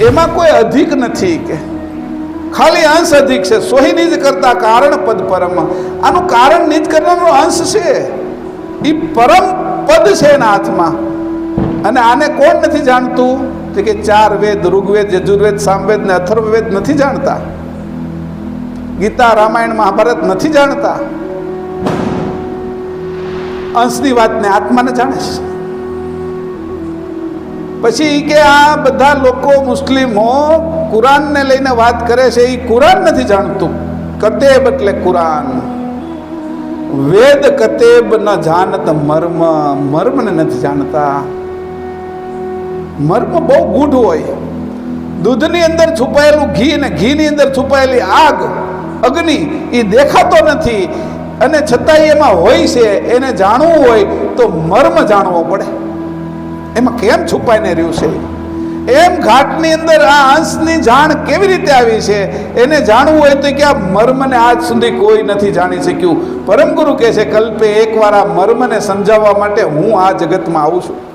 એમાં કોઈ અધિક નથી કે ખાલી અંશ અધિક છે. સોહી જ કરતા કારણ પદ પરમ. આનું કારણ નિજ કરવાનો અંશ છે. એ પરમ પદ છે એના હાથમાં. અને આને કોણ નથી જાણતું? તો કે ચાર વેદ ઋગ્વેદ, યજુર્વેદ, સામવેદ ને અથર્વવેદ નથી જાણતા. ગીતા, રામાયણ, મહાભારત નથી જાણતા. અંશની વાતને આત્માને જાણે છે. પછી કે આ બધા લોકો મુસ્લિમો કુરાનને લઈને વાત કરે છે એ કુરાન નથી જાણતું. કતેબ એટલે કુરાન. વેદ કતેબ ન જાણત મર્મ. મર્મને નથી જાણતા. મર્મ બહુ ગૂઢ હોય. દૂધની અંદર છુપાયેલું ઘી ને ઘીની અંદર છુપાયેલી આગ, અગ્નિ એ દેખાતો નથી. અને છતાંય એમાં હોય છે, એને જાણવું હોય તો મર્મ જાણવો પડે. એમાં કેમ છુપાઈને રહ્યું છે? એમ ઘાટની અંદર આ અંશની જાણ કેવી રીતે આવી છે? એને જાણવું હોય તો કે આ મર્મને આજ સુધી કોઈ નથી જાણી શક્યું. પરમ ગુરુ કહે છે, કલ્પે એકવાર આ મર્મને સમજાવવા માટે હું આ જગતમાં આવું છું.